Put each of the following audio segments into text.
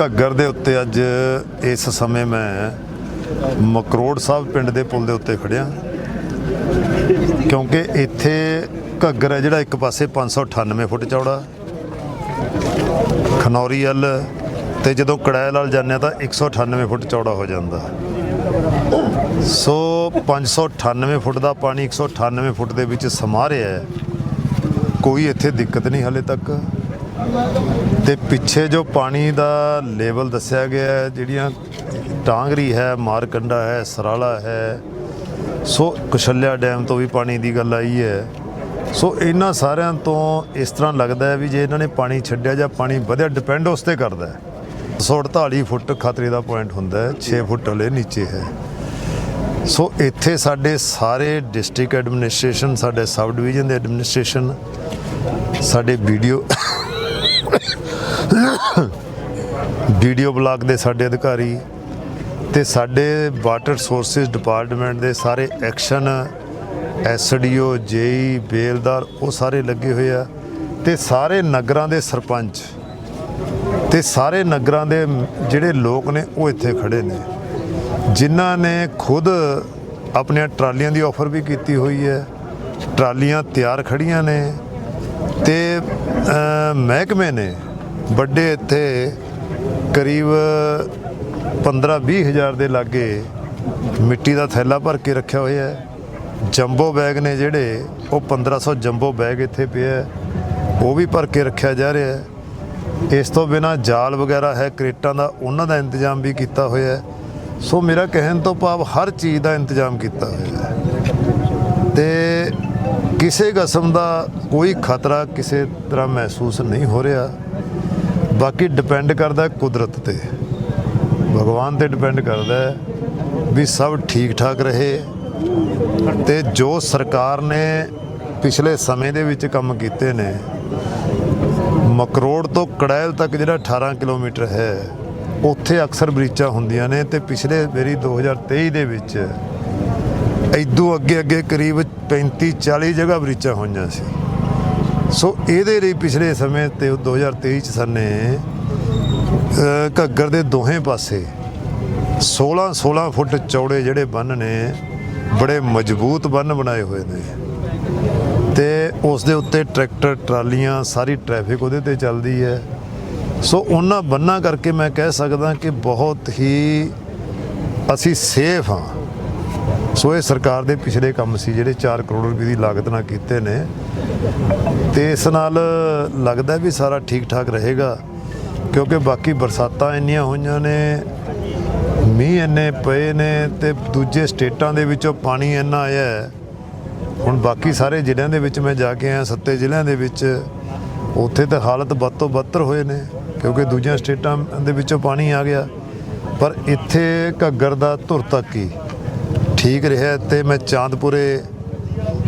ਘੱਗਰ ਦੇ ਉੱਤੇ ਅੱਜ ਇਸ ਸਮੇਂ ਮੈਂ ਮਕਰੋੜ ਸਾਹਿਬ ਪਿੰਡ ਦੇ ਪੁਲ ਦੇ ਉੱਤੇ ਖੜਿਆ। ਕਿਉਂਕਿ ਇੱਥੇ ਘੱਗਰ ਹੈ ਜਿਹੜਾ ਇੱਕ ਪਾਸੇ 598 ਫੁੱਟ ਚੌੜਾ, ਖਨੌਰੀ ਵੱਲ ਤੇ ਜਦੋਂ ਕੜੈਲ ਵਾਲ ਜਾਂਦੇ ਹਾਂ ਤਾਂ 198 ਫੁੱਟ ਚੌੜਾ ਹੋ ਜਾਂਦਾ। ਸੋ 598 ਫੁੱਟ ਦਾ ਪਾਣੀ 198 ਫੁੱਟ ਦੇ ਵਿੱਚ ਸਮਾ ਰਿਹਾ ਹੈ। ਕੋਈ ਇੱਥੇ ਦਿੱਕਤ ਨਹੀਂ ਹਲੇ ਤੱਕ। ਤੇ ਪਿੱਛੇ ਜੋ ਪਾਣੀ ਦਾ ਲੈਵਲ ਦੱਸਿਆ ਗਿਆ ਹੈ, ਜਿਹੜੀਆਂ ਟਾਂਗਰੀ ਹੈ, ਮਾਰਕੰਡਾ ਹੈ, ਸਰਾਲਾ ਹੈ, ਸੋ ਕੁਸ਼ਲਿਆ ਡੈਮ ਤੋਂ ਵੀ ਪਾਣੀ ਦੀ ਗੱਲ ਆਈ ਹੈ। ਸੋ ਇਹਨਾਂ ਸਾਰਿਆਂ ਤੋਂ ਇਸ ਤਰ੍ਹਾਂ ਲੱਗਦਾ ਹੈ ਵੀ ਜੇ ਇਹਨਾਂ ਨੇ ਪਾਣੀ ਛੱਡਿਆ ਜਾਂ ਪਾਣੀ ਵਧਿਆ ਡਿਪੈਂਡ ਉਸ ਤੇ ਕਰਦਾ ਹੈ। 148 ਫੁੱਟ ਖਤਰੇ ਦਾ ਪੁਆਇੰਟ ਹੁੰਦਾ ਹੈ 6 ਫੁੱਟ ਹਲੇ ਨੀਚੇ ਹੈ। ਸੋ ਇੱਥੇ ਸਾਡੇ ਸਾਰੇ ਡਿਸਟ੍ਰਿਕਟ ਐਡਮਿਨਿਸਟ੍ਰੇਸ਼ਨ ਸਾਡੇ ਸਬ ਡਿਵੀਜ਼ਨ ਦੇ ਐਡਮਿਨਿਸਟ੍ਰੇਸ਼ਨ ਸਾਡੇ ਵੀਡੀਓ ਵੀਡੀਓ ਬਲਾਕ ਦੇ ਸਾਡੇ ਅਧਿਕਾਰੀ ਤੇ ਸਾਡੇ ਵਾਟਰ ਸੋਰਸਸ ਡਿਪਾਰਟਮੈਂਟ ਦੇ ਸਾਰੇ ਐਕਸ਼ਨ, ਐਸਡੀਓ, ਜੇਈ, ਬੇਲਦਾਰ, ਉਹ ਸਾਰੇ ਲੱਗੇ ਹੋਏ ਆ ਤੇ ਸਾਰੇ ਨਗਰਾਂ ਦੇ ਸਰਪੰਚ ਤੇ ਸਾਰੇ ਨਗਰਾਂ ਦੇ ਜਿਹੜੇ ਲੋਕ ਨੇ ਉਹ ਇੱਥੇ ਖੜੇ ਨੇ। ਜਿਨ੍ਹਾਂ ਨੇ ਖੁਦ ਆਪਣੀਆਂ ਟਰਾਲੀਆਂ ਦੀ ਆਫਰ ਵੀ ਕੀਤੀ ਹੋਈ ਹੈ। ਟਰਾਲੀਆਂ ਤਿਆਰ ਖੜੀਆਂ ਨੇ ਤੇ ਮਹਿਕਮੇ ਨੇ ਵੱਡੇ ਇੱਥੇ ਕਰੀਬ 15-20 ਹਜ਼ਾਰ ਦੇ ਲਾਗੇ ਮਿੱਟੀ ਦਾ ਥੈਲਾ ਭਰ ਕੇ ਰੱਖਿਆ ਹੋਇਆ ਹੈ। ਜੰਬੋ ਬੈਗ ਨੇ ਜਿਹੜੇ, ਉਹ 1500 ਜੰਬੋ ਬੈਗ ਇੱਥੇ ਪਿਆ ਉਹ ਵੀ ਭਰ ਕੇ ਰੱਖਿਆ ਜਾ ਰਿਹਾ ਹੈ। ਇਸ ਤੋਂ ਬਿਨਾ ਜਾਲ ਵਗੈਰਾ ਹੈ, ਕ੍ਰੇਟਾਂ ਦਾ ਉਹਨਾਂ ਦਾ ਇੰਤਜ਼ਾਮ ਵੀ ਕੀਤਾ ਹੋਇਆ ਹੈ। ਸੋ ਮੇਰਾ ਕਹਿਣ ਤੋਂ ਭਾਵ ਹਰ ਚੀਜ਼ ਦਾ ਇੰਤਜ਼ਾਮ ਕੀਤਾ ਹੋਇਆ ਹੈ। ਤੇ ਕਿਸੇ ਕਿਸਮ ਦਾ ਕੋਈ ਖਤਰਾ ਕਿਸੇ ਤਰ੍ਹਾਂ ਮਹਿਸੂਸ ਨਹੀਂ ਹੋ ਰਿਹਾ। ਬਾਕੀ ਡਿਪੈਂਡ ਕਰਦਾ ਕੁਦਰਤ ਤੇ। ਭਗਵਾਨ ਤੇ ਡਿਪੈਂਡ ਕਰਦਾ ਵੀ ਸਭ ਠੀਕ ਠਾਕ ਰਹੇ ਤੇ ਜੋ ਸਰਕਾਰ ਨੇ ਪਿਛਲੇ ਸਮੇਂ ਦੇ ਵਿੱਚ ਕੰਮ ਕੀਤੇ ਨੇ, ਮਕਰੋੜ ਤੋਂ ਕੜੈਲ ਤੱਕ ਜਿਹੜਾ 18 ਕਿਲੋਮੀਟਰ ਹੈ, ਉੱਥੇ ਅਕਸਰ ਬਰੀਚਾਂ ਹੁੰਦੀਆਂ ਨੇ ਤੇ ਪਿਛਲੇ ਮੇਰੀ 2023 ਦੇ ਵਿੱਚ ਇਦੋਂ ਅੱਗੇ ਅੱਗੇ ਕਰੀਬ 35 40 ਜਗ੍ਹਾ ਬਰੀਚਾਂ ਹੋਈਆਂ ਸੀ। ਸੋ ਇਹਦੇ ਲਈ ਪਿਛਲੇ ਸਮੇਂ ਤੇ 2023 ਚ ਸਾਨੇ ਘੱਗਰ ਦੇ ਦੋਹੇ ਪਾਸੇ 16 16 ਫੁੱਟ ਚੌੜੇ ਜਿਹੜੇ ਬੰਨ ਨੇ, ਬੜੇ ਮਜ਼ਬੂਤ ਬੰਨ ਬਣਾਏ ਹੋਏ ਨੇ। ਤੇ ਉਸ ਦੇ ਉੱਤੇ ਟਰੈਕਟਰ, ਟਰਾਲੀਆਂ, ਸਾਰੀ ਟ੍ਰੈਫਿਕ ਉਹਦੇ ਤੇ ਚੱਲਦੀ ਹੈ। ਸੋ ਉਹਨਾਂ ਬੰਨਾਂ ਕਰਕੇ ਮੈਂ ਕਹਿ ਸਕਦਾ ਕਿ ਬਹੁਤ ਹੀ ਅਸੀਂ ਸੇਫ ਹਾਂ। ਸੋ ਇਹ ਸਰਕਾਰ ਦੇ ਪਿਛਲੇ ਕੰਮ ਸੀ, ਜਿਹੜੇ 4 ਕਰੋੜ ਰੁਪਏ ਦੀ ਲਾਗਤ ਨਾਲ ਕੀਤੇ ਨੇ। ਤੇ ਇਸ ਨਾਲ ਲੱਗਦਾ ਵੀ ਸਾਰਾ ਠੀਕ ਠਾਕ ਰਹੇਗਾ, ਕਿਉਂਕਿ ਬਾਕੀ ਬਰਸਾਤਾਂ ਇੰਨੀਆਂ ਹੋਈਆਂ ਨੇ, ਮੀਂਹ ਇੰਨੇ ਪਏ ਨੇ ਤੇ ਦੂਜੇ ਸਟੇਟਾਂ ਦੇ ਵਿੱਚੋਂ ਪਾਣੀ ਇੰਨਾ ਆਇਆ ਹੈ। ਹੁਣ ਬਾਕੀ ਸਾਰੇ ਜ਼ਿਲ੍ਹਿਆਂ ਦੇ ਵਿੱਚ ਮੈਂ ਜਾ ਕੇ ਆਇਆ, ਸੱਤੇ ਜ਼ਿਲ੍ਹਿਆਂ ਦੇ ਵਿੱਚ, ਉੱਥੇ ਤਾਂ ਹਾਲਤ ਵੱਧ ਤੋਂ ਬੱਤਰ ਹੋਏ ਨੇ, ਕਿਉਂਕਿ ਦੂਜੀਆਂ ਸਟੇਟਾਂ ਦੇ ਵਿੱਚੋਂ ਪਾਣੀ ਆ ਗਿਆ। ਪਰ ਇੱਥੇ ਘੱਗਰ ਦਾ ਧੁਰ ਤੱਕ ਹੀ ਠੀਕ ਰਿਹਾ ਤੇ ਮੈਂ ਚਾਂਦਪੁਰੇ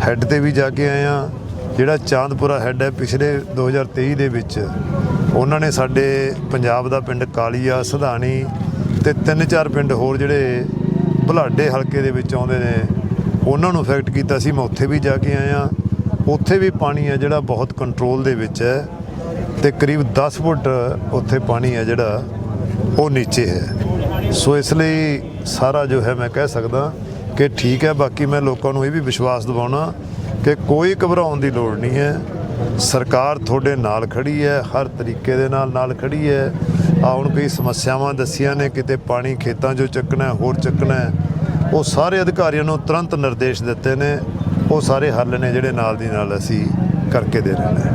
ਹੈੱਡ ਤੇ ਵੀ ਜਾ ਕੇ ਆਇਆ। ਜਿਹੜਾ ਚਾਂਦਪੁਰਾ ਹੈੱਡ ਹੈ, ਪਿਛਲੇ 2023 ਦੇ ਵਿੱਚ, ਉਹਨਾਂ ਨੇ ਸਾਡੇ ਪੰਜਾਬ ਦਾ ਪਿੰਡ ਕਾਲੀਆ ਸਧਾਣੀ ਤੇ ਤਿੰਨ ਚਾਰ ਪਿੰਡ ਹੋਰ ਜਿਹੜੇ ਭਲਾਡੇ ਹਲਕੇ ਦੇ ਵਿੱਚ ਆਉਂਦੇ ਨੇ, ਉਹਨਾਂ ਨੂੰ ਇਫੈਕਟ ਕੀਤਾ ਸੀ। ਮੈਂ ਉੱਥੇ ਵੀ ਜਾ ਕੇ ਆਇਆ। ਉੱਥੇ ਵੀ ਪਾਣੀ ਹੈ ਜਿਹੜਾ ਬਹੁਤ ਕੰਟਰੋਲ ਦੇ ਵਿੱਚ ਹੈ ਤੇ ਕਰੀਬ 10 ਫੁੱਟ ਉੱਥੇ ਪਾਣੀ ਹੈ ਜਿਹੜਾ ਉਹ ਨੀਚੇ ਹੈ। ਸੋ ਇਸ ਲਈ ਸਾਰਾ ਜੋ ਹੈ ਮੈਂ ਕਹਿ ਸਕਦਾ ਕਿ ਠੀਕ ਹੈ, ਬਾਕੀ ਮੈਂ ਲੋਕਾਂ ਨੂੰ ਇਹ ਵੀ ਵਿਸ਼ਵਾਸ ਦਿਵਾਉਣਾ ਕਿ ਕੋਈ ਘਬਰਾਉਣ ਦੀ ਲੋੜ ਨਹੀਂ ਹੈ। ਸਰਕਾਰ ਤੁਹਾਡੇ ਨਾਲ ਖੜੀ ਹੈ, ਹਰ ਤਰੀਕੇ ਦੇ ਨਾਲ ਨਾਲ ਖੜੀ ਹੈ। ਆ ਹੁਣ ਕਈ ਸਮੱਸਿਆਵਾਂ ਦੱਸੀਆਂ ਨੇ, ਕਿਤੇ ਪਾਣੀ ਖੇਤਾਂ 'ਚੋਂ ਚੱਕਣਾ ਹੋਰ ਚੱਕਣਾ ਉਹ ਸਾਰੇ ਅਧਿਕਾਰੀਆਂ ਨੂੰ ਤੁਰੰਤ ਨਿਰਦੇਸ਼ ਦਿੱਤੇ ਨੇ। ਉਹ ਸਾਰੇ ਹੱਲ ਨੇ ਜਿਹੜੇ ਨਾਲ ਦੀ ਨਾਲ ਅਸੀਂ ਕਰਕੇ ਦੇ ਰਹੇ ਨੇ।